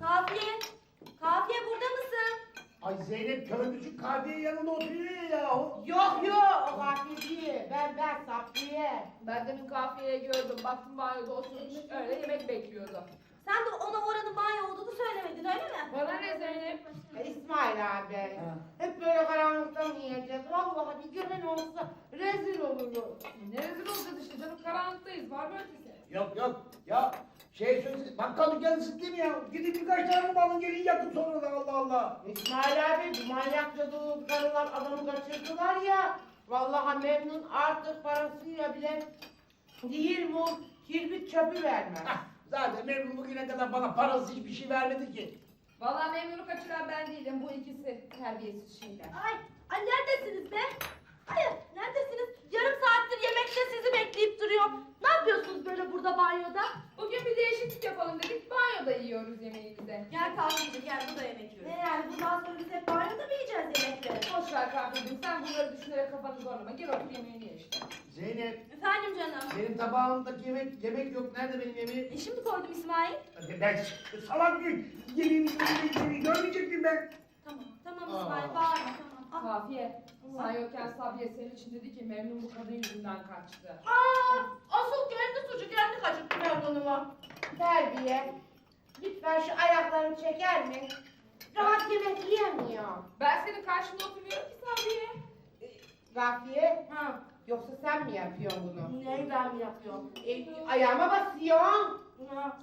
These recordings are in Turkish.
Kafiye, Kafiye burada mısın? Ay Zeynep köylücük kahveye yanında oturuyor ya. Yok yok o gazeteci. Ben ben Safiye. Ben demin kafiyeye gördüm. Baktım banyoda oturmuş öyle yemek bekliyordu. Sen de ona oranın banyo olduğunu söylemedin öyle mi? Bana ne Zeynep? E, İsmail abi. Ha. Hep böyle karanlıkta mı yiyeceğiz? Vallahi bir gören olsa rezil oluruz. Ne rezil olacağız işte canım karanlıktayız. Var mı ötesi? Yok yok ya şey söyle bakkal dükkanı değil mi ya? Gidin birkaç tane alın gelin yakın sonra da Allah Allah. İsmail abi bu manyak cadı karılar adamı kaçırdılar ya. Vallahi memnun artık parasıyla bile değil mu kirbit çöpü vermez. Hah, zaten memnun bugüne kadar bana parası hiçbir şey vermedi ki. Vallahi memnunu kaçıran ben değilim. Bu ikisi terbiyesiz şeyler. Ay, ay neredesiniz be? Hayır, neredesiniz? Yarım saattir yemekte sizi bekleyip duruyorum. Ne yapıyorsunuz böyle burada banyoda? Bugün bir değişiklik yapalım dedik. Banyoda yiyoruz yemeğimizi. Gel Kafiye, gel burada yemek yiyoruz. Ne yani bundan sonra biz hep banyoda mı yiyeceğiz yemekleri? Boş ver kahveciğim. Sen bunları düşünerek kafanı zorlama. Gel otur yemeğini ye işte. Zeynep Efendim canım. benim tabağımdaki yemek yemek yok. Nerede benim yemeğim? E şimdi koydum İsmail. Ben salak? Yemeğimi yemeğimi yemeğimi görmeyecek miyim ben? Tamam, tamam Aa. İsmail, Sen yokken Sabiye senin için dedi ki memnun bu kadın yüzünden kaçtı. Aa, asıl kendi suçu kendi kaçırttı memnunuma. Terbiye. Lütfen şu ayaklarını çeker mi? Rahat yemek yiyemiyor. Ben senin karşında oturmuyorum ki Sabiye. Gafiye, Ha, yoksa sen mi yapıyorsun bunu? neyden mi yapıyorsun? E, ayağıma basıyorsun.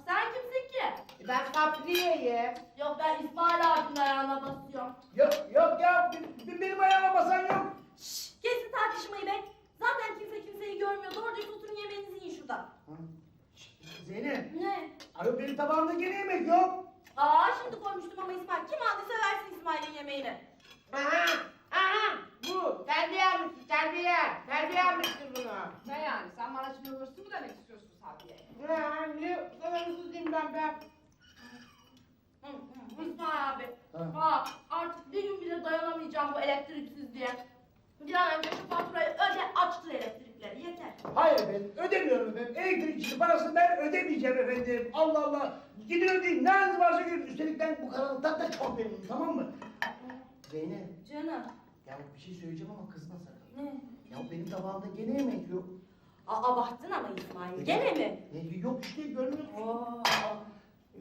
Sen kimsin ki? E, Ben Sabriye'yim. Yok ben İsmail abinin ayağına basıyorum. Yok yok ya b- benim ayağıma basan yok. Şşş, kesin tartışmayı be. Zaten kimse kimseyi görmüyor. Doğru düz oturun yemeğinizi yiyin şurada. Zeynep. Ne? Ay benim tabağımda gene yemek yok. Aa şimdi koymuştum ama İsmail. Kim aldıysa versin İsmail'in yemeğini. Aha, aha. Bu terbiye almıştır, terbiye. Terbiye almıştır bunu. Ne yani? Sen bana şimdi hırsız mı demek istiyorsun Sabiye? Ha, ne kadar hızlı diyeyim ben be. Hı, hı, İsmail abi. Ha. Aa, artık bir gün bile dayanamayacağım bu elektriksizliğe. Bir an önce şu faturayı öde açtır elektrikleri yeter. Hayır efendim ödemiyorum efendim. Elektrikçinin parasını ben ödemeyeceğim efendim. Allah Allah. Gidin ödeyin. Ne haliniz varsa görün. Üstelik ben bu karanlıktan da çok memnunum tamam mı? Zeynep. Canım. Ya bir şey söyleyeceğim ama kızma sakın. Ne? Ya benim tabağımda gene yemek yok. Aa, abarttın ama İsmail. Gene mi? Ne, yok işte görmüyor musun? Oo.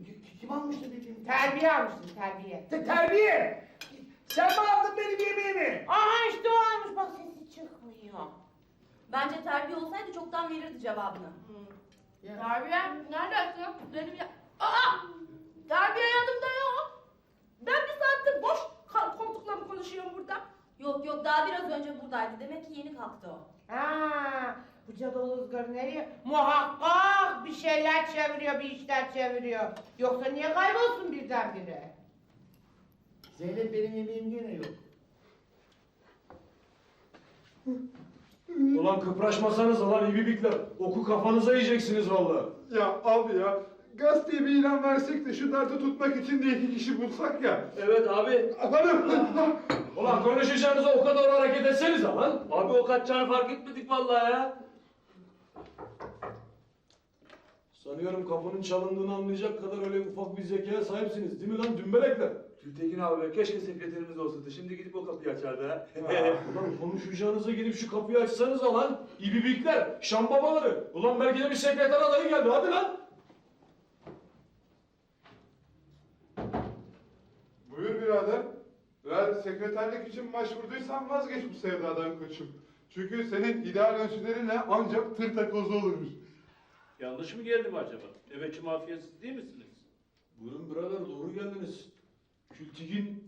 Ki- Kim almıştı dediğim? Terbiye almıştır, terbiye. Te terbiye. Sen mi aldın benim yemeğimi? Aha işte o almış bak sesi çıkmıyor. Bence terbiye olsaydı çoktan verirdi cevabını. Ya. Terbiye neredesin? Benim ya... Aa! Terbiye yanımda yok. Ben bir saattir boş ka- koltukla mı konuşuyorum burada? Yok yok daha biraz önce buradaydı. Demek ki yeni kalktı o. Ha, bu cadı Uluzgar nereye? Muhakkak bir şeyler çeviriyor, bir işler çeviriyor. Yoksa niye kaybolsun birdenbire? Zeynep benim yemeğim gene yok. Ulan kıpraşmasanız lan ibibikler. Oku kafanıza yiyeceksiniz vallahi. Ya abi ya gazeteye bir ilan versek de şu dartı tutmak için de iki kişi bulsak ya. Evet abi. Efendim? Ulan konuşacağınıza o kadar hareket etseniz lan. Abi o kaçacağını fark etmedik vallahi ya. Sanıyorum kapının çalındığını anlayacak kadar öyle ufak bir zekaya sahipsiniz değil mi lan dümbelekler? Gültekin abi keşke sekreterimiz olsaydı. Şimdi gidip o kapıyı açardı ha. Ulan konuşacağınıza gidip şu kapıyı açsanız lan. İbibikler, şam babaları. Ulan belki de bir sekreter adayı geldi hadi lan. Buyur birader. Eğer sekreterlik için başvurduysan vazgeç bu sevdadan koçum. Çünkü senin ideal ölçülerinle ancak tır takozu olurmuş. Yanlış mı geldim acaba? Nöbetçi mafyası değil misiniz? Buyurun birader doğru geldiniz. Kültigin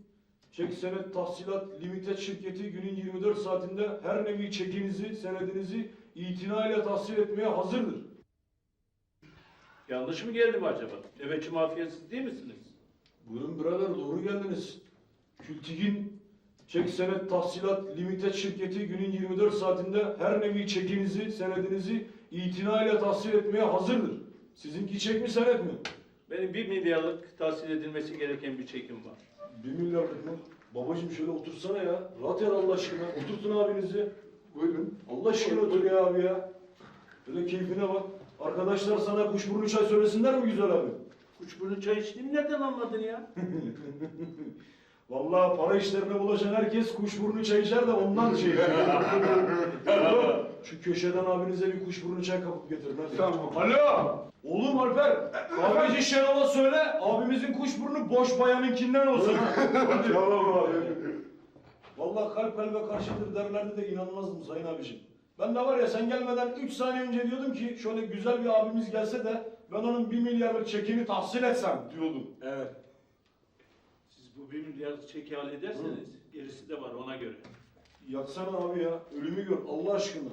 çek senet tahsilat limited şirketi günün 24 saatinde her nevi çekinizi, senedinizi itinayla tahsil etmeye hazırdır. Yanlış mı geldim acaba? Nöbetçi mafyası değil misiniz? Buyurun birader doğru geldiniz. Kültigin çek senet tahsilat limited şirketi günün 24 saatinde her nevi çekinizi, senedinizi itinayla tahsil etmeye hazırdır. Sizinki çek mi senet mi? Benim bir milyarlık tahsil edilmesi gereken bir çekim var. Bir milyarlık mı? Babacım şöyle otursana ya. Rahat yer Allah aşkına. Oturtun abinizi. Buyurun. Allah aşkına otur ya abi ya. Böyle keyfine bak. Arkadaşlar sana kuşburnu çay söylesinler mi güzel abi? Kuşburnu çay içtiğimi nereden anladın ya? Vallahi para işlerine bulaşan herkes kuşburnu çay içer de ondan şey. Şu köşeden abinize bir kuşburnu çay kapıp getirin hadi. Tamam. Alo! Oğlum Alper, kahveci Şenol'a söyle, abimizin kuşburnu boş bayanınkinden olsun. tamam abi. Vallahi kalp kalbe karşıdır derlerdi de inanmazdım sayın abicim. Ben de var ya sen gelmeden 3 saniye önce diyordum ki şöyle güzel bir abimiz gelse de ben onun 1 milyarlık çekini tahsil etsem diyordum. Evet. Bir milyarlık çeki hallederseniz gerisi de var ona göre. Yaksana abi ya, ölümü gör Allah aşkına.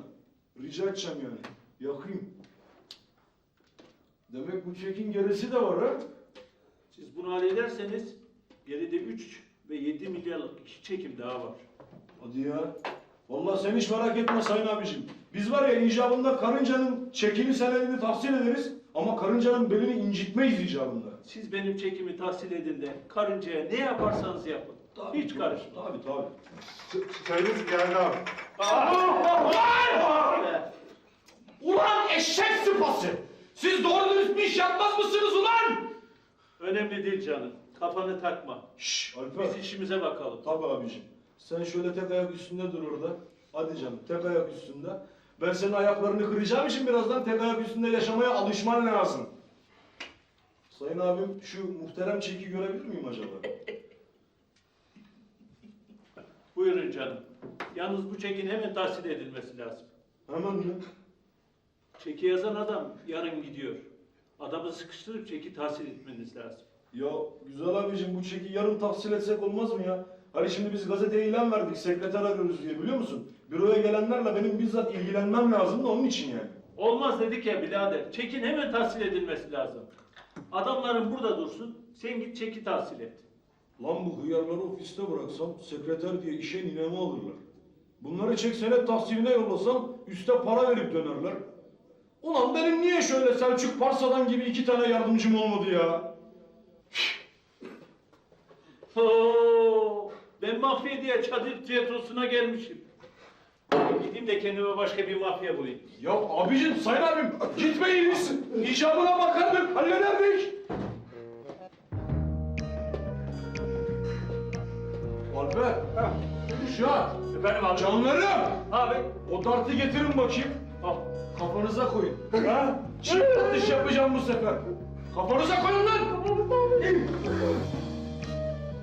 Rica edeceğim yani, yakayım. Demek bu çekin gerisi de var ha? Siz bunu hallederseniz geride 3 ve 7 milyarlık iki çekim daha var. Hadi ya. Vallahi sen hiç merak etme sayın abicim. Biz var ya icabında karıncanın çekini senedini tahsil ederiz ama karıncanın belini incitmeyiz icabında. Siz benim çekimi tahsil edin de karıncaya ne yaparsanız yapın. Hiç karışma. Tabii tabii. Ç- Çayınız geldi abi. Ulan eşek sıpası! Siz doğru dürüst bir iş yapmaz mısınız ulan? Önemli değil canım. Kafanı takma. Şşş Alper. Biz işimize bakalım. Tabii abicim. Sen şöyle tek ayak üstünde dur orada. Hadi canım tek ayak üstünde. Ben senin ayaklarını kıracağım için birazdan tek ayak üstünde yaşamaya alışman lazım. Sayın abim şu muhterem çeki görebilir miyim acaba? Buyurun canım. Yalnız bu çekin hemen tahsil edilmesi lazım. Hemen mi? Çeki yazan adam yarın gidiyor. Adamı sıkıştırıp çeki tahsil etmeniz lazım. Ya güzel abicim bu çeki yarın tahsil etsek olmaz mı ya? Hani şimdi biz gazeteye ilan verdik sekreter arıyoruz diye biliyor musun? Büroya gelenlerle benim bizzat ilgilenmem lazım da onun için yani. Olmaz dedik ya birader. Çekin hemen tahsil edilmesi lazım. Adamların burada dursun. Sen git çeki tahsil et. Lan bu hıyarları ofiste bıraksam sekreter diye işe ninemi alırlar. Bunları çek senet tahsiline yollasam üste para verip dönerler. Ulan benim niye şöyle Selçuk Parsa'dan gibi iki tane yardımcım olmadı ya? Oo, ben mafya diye çadır tiyatrosuna gelmişim. Gideyim de kendime başka bir mafya bulayım. Ya abicim sayın abim gitmeyiniz. İcabına bakardık hallederdik. Alper. Kuşat. Efendim abi. Canlarım. Abi. O dartı getirin bakayım. Al. Kafanıza koyun. Ha? Çift atış yapacağım bu sefer. Kafanıza koyun lan.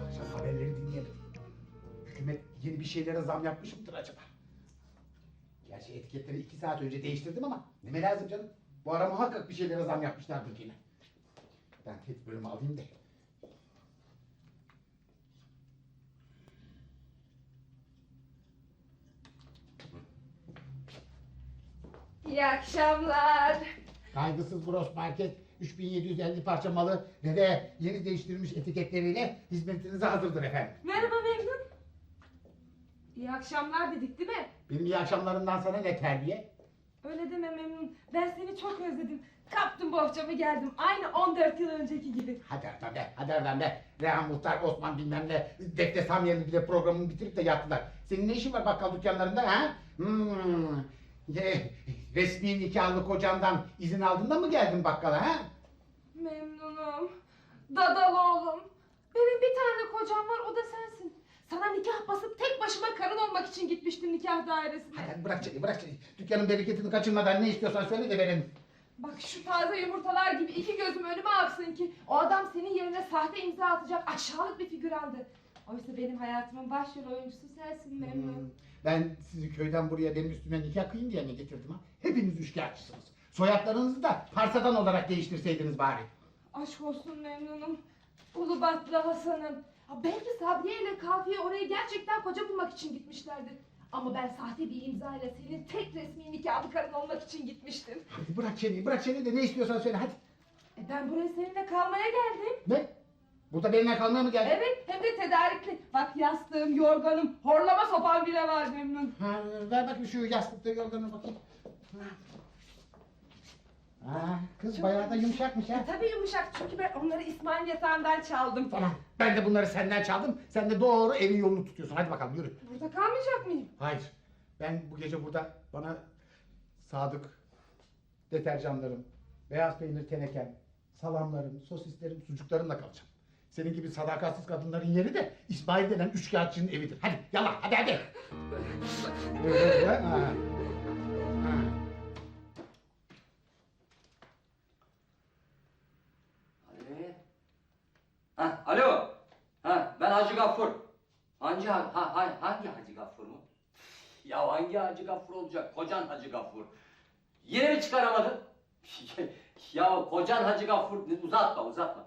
Akşam haberleri dinleyelim. Hükümet yeni bir şeylere zam yapmış mıdır acaba? Gerçi etiketleri iki saat önce değiştirdim ama neme lazım canım? Bu ara muhakkak bir şeylere zam yapmışlardır yine. Ben tedbirimi alayım da. İyi akşamlar. Kaygısız Gross Market 3750 parça malı ve de yeni değiştirilmiş etiketleriyle hizmetinize hazırdır efendim. Merhaba Memnun. İyi akşamlar dedik değil mi? Benim iyi akşamlarımdan sana ne terbiye? Öyle deme Memnun. Ben seni çok özledim. Kaptım bohçamı geldim. Aynı 14 yıl önceki gibi. Hadi oradan be, hadi oradan be. Rehan Muhtar, Osman bilmem ne, Defne Samyeli bile programını bitirip de yattılar. Senin ne işin var bakkal dükkanlarında ha? Hmm. E, resmi nikahlı kocandan izin aldın da mı geldin bakkala ha? Memnunum. Dadalı oğlum. Benim bir tane kocam var o da sensin. Sana nikah basıp tek başıma karın olmak için gitmiştim nikah dairesine. Hadi, hadi bırak çayı, bırak çayı. Dükkanın bereketini kaçırmadan ne istiyorsan söyle de verelim. Bak şu taze yumurtalar gibi iki gözüm önüme aksın ki o adam senin yerine sahte imza atacak aşağılık bir figürandı. Oysa benim hayatımın başrol oyuncusu sensin Memnun. Hmm. Ben sizi köyden buraya benim üstüme nikah kıyın diye mi getirdim ha? Hepiniz üçkağıtçısınız. Soyadlarınızı da Parsadan olarak değiştirseydiniz bari. Aşk olsun Memnunum. Ulubatlı Hasan'ım. Ha, belki Sabriye ile Kafiye oraya gerçekten koca bulmak için gitmişlerdi. Ama ben sahte bir imza ile senin tek resmi nikahlı karın olmak için gitmiştim. Hadi bırak çeneyi, bırak çeneyi de ne istiyorsan söyle hadi. E ben buraya seninle kalmaya geldim. Ne? Burada benimle kalmaya mı geldin? Evet hem de tedarikli. Bak yastığım, yorganım, horlama sopan bile var Memnun. Ha, ver bakayım şu yastıkta yorganı bakayım. Ha, kız bayağı da yumuşakmış ha. E, tabii yumuşak çünkü ben onları İsmail yatağından çaldım. Tamam. Ben de bunları senden çaldım. Sen de doğru evin yolunu tutuyorsun. Hadi bakalım yürü. Burada kalmayacak mıyım? Hayır. Ben bu gece burada bana sadık deterjanlarım, beyaz peynir tenekem, Salamlarım, sosislerim, sucuklarımla kalacağım. Senin gibi sadakatsiz kadınların yeri de İsmail denen üçkağıtçının evidir. Hadi yallah hadi hadi. Ha. Hangi ha, ha, hangi Hacı Gaffur mu? Ya hangi Hacı Gaffur olacak? Kocan Hacı Gaffur. Yine mi çıkaramadın? ya kocan Hacı Gaffur uzatma uzatma tamam.